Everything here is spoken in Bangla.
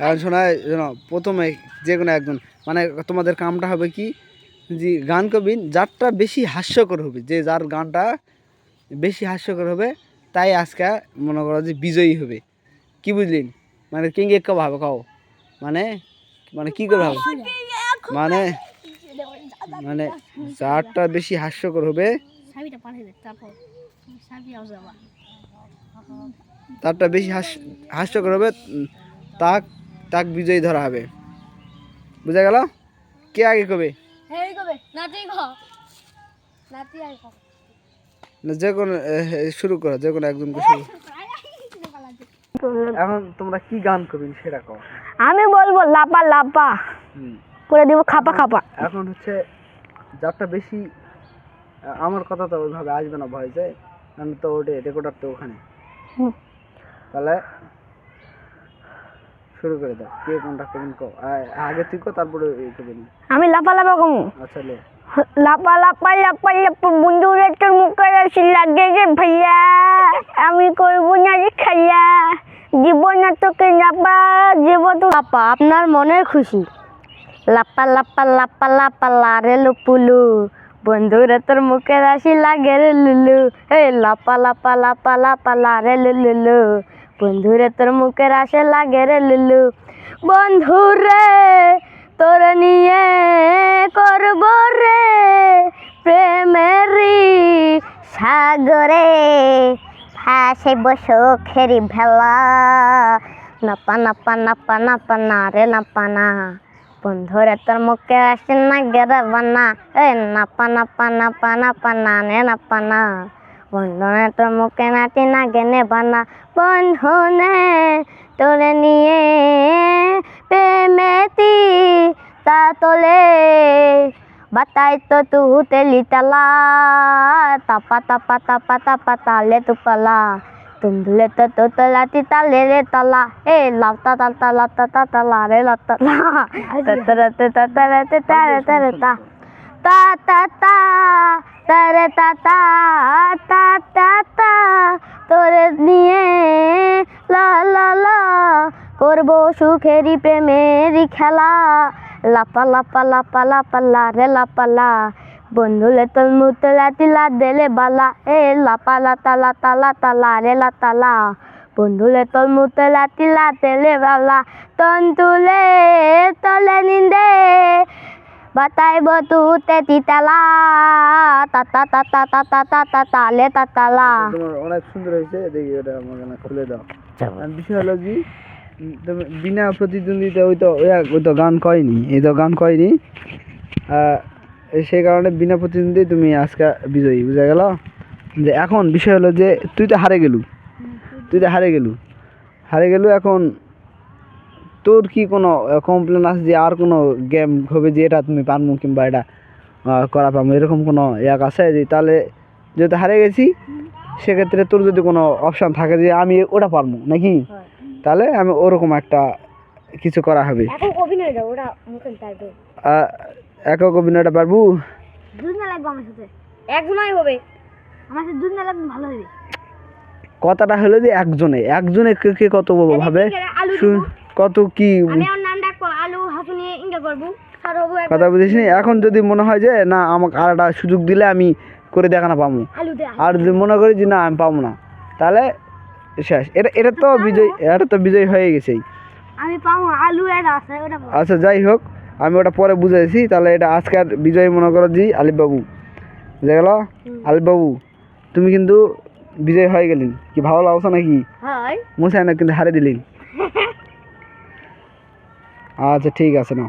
এখন শোনায় শোনো প্রথমে যে কোনো একজন মানে তোমাদের কামটা হবে কি যে গান কবিন যারটা বেশি হাস্যকর হবে যে যার গানটা বেশি হাস্যকর হবে তাই আজকে মনে করো যে বিজয়ী হবে। কি বুঝলিন মানে কিং এক ভাবে কাও। মানে মানে কি করে হবে? মানে মানে যারটা বেশি হাস্যকর হবে তারটা বেশি হাস্য হাস্যকর হবে তাক তাক বিজয়ী ধরা হবে। বুঝা গেল? কে আগে কবে? কবে? নাতি খ নাতি আই খ না যে কোনো শুরু করো যে কোনো একজনকে শুরু। এখন তোমরা কি গান করবেন সেটা কও। আমি বলব লাপা লাপা। করে দিব খাপা খাপা। এখন হচ্ছে যারটা বেশি আমার কথা তো ওইভাবে আসবে না ভয়েসে আমি তো ওটে রেকর্ডার তো ওখানে। তাহলে শুরু করে দাও। কে কোনটা করবেন কও আগে তুই কো তারপরে এই করবেন আমি লাপা লাপা কমু আচ্ছা লে। লাপা লাপা লাপা লাপা বন্ধুরে তোর মুখে রসি লাগে রে ভাইয়া। আমি করব না রে খাইয়া। জীবন না তোকে লাপা জীব তো লাপা আপনার মনের খুশি। লাপা লাপা লাপা লাপা লারে লুপুলু। বন্ধুরে তোর মুখে রাশি লাগে রে লুলু। এই লাপা লাপা লাপা লাপা লারে লুলু বন্ধুরে তোর মুখে রাশে লাগে রে লুলু। বন্ধুরে তোর নিয়ে করব রে প্রেমেরি সাগরে। ভাসে বসো খেরি ভেলা। নাপা নাপা নাপা নাপা, না রে নাপা, না। বন্ধুরে তোর মুখে আসে না গেরে বানা। এ, নাপা নাপা নাপা নাপা, না রে নাপা, না। বন্ধুরে তোর মুখে নাটি না গেনে বানা। বন্ধুনে তোরে নিয়ে প্রেমেতি তা তোলে। বাতাই তো তু তেলি তালা তাপা তাপা তাপা তাপা তালে তু পালা তুমলে তো তো তলাতি তালে রে তলা। এ লাতা তা তা লাতা তা তা লা রে লাতা লা। ততরে তে ততরে তে তারে তারে তা তা তারে তা তা তা তোরে নিয়ে লা লা লা, করব সুখেরই প্রেমেরই খেলা। লাপা লাপা লাপা লাপা, লা, রে, লাপা, লা বন্ধুলে তোর মুতলা তিলা দেলে বালা এ, লাপা লাতা লাতা লাতা লা রে লাতা লা বন্ধুলে তোর মুতলা তিলা তেলে বালা তন্তুলে তলে নিন্দে বাতাইব তুতে তিতালা তাতা তাতা তাতা তাতা তালে তাতালা তোমার অনেক সুন্দর হয়েছে দেখি ওটা আমাকে না খুলে দাও। বিষয় হলো কি বিনা প্রতিদ্বন্দ্বিতা ওই তো ওই তো গান কয়নি এই তো গান কয়নি সেই কারণে বিনা প্রতিদ্বন্দ্বী তুমি আজকে বিজয়ী বুঝা গেল? যে এখন বিষয় হলো যে তুই তো হারে গেলু তুই তো হারে গেলু। হারে গেলু এখন তোর কি কোনো কমপ্লেন আছে যে আর কোনো গেম হবে যে এটা তুমি পারমু কিংবা এটা করা পারমু? এরকম কোনো এক আছে যে তাহলে যেহেতু হারে গেছি সেক্ষেত্রে তোর যদি কোনো অপশান থাকে যে আমি ওটা পারব নাকি? তাহলে আমি ওরকম একটা কিছু করা হবে। একক অভিনয়টা পারব? কথাটা হলো যে একজনে একজনে কে কে কত ভাবে? শুন কত কি কথা বুঝিস নি? এখন যদি মনে হয় যে না আমাকে আর একটা সুযোগ দিলে আমি করে দেখানো পাবো আর যদি মনে করি যে না আমি পাবো না তাহলে শেষ। এটা এটা তো বিজয় এটা তো বিজয় হয়ে গেছেই। আমি পাবো আলু আছে ওটা আচ্ছা যাই হোক আমি ওটা পরে বুঝাইছি। তাহলে এটা আজকের বিজয় মনে করো জি আলিফ বাবু বুঝা গেল? তুমি কিন্তু বিজয় হয়ে গেলেন কি ভালো লাগছো নাকি? না কিন্তু হারে দিলেন আচ্ছা ঠিক আছে না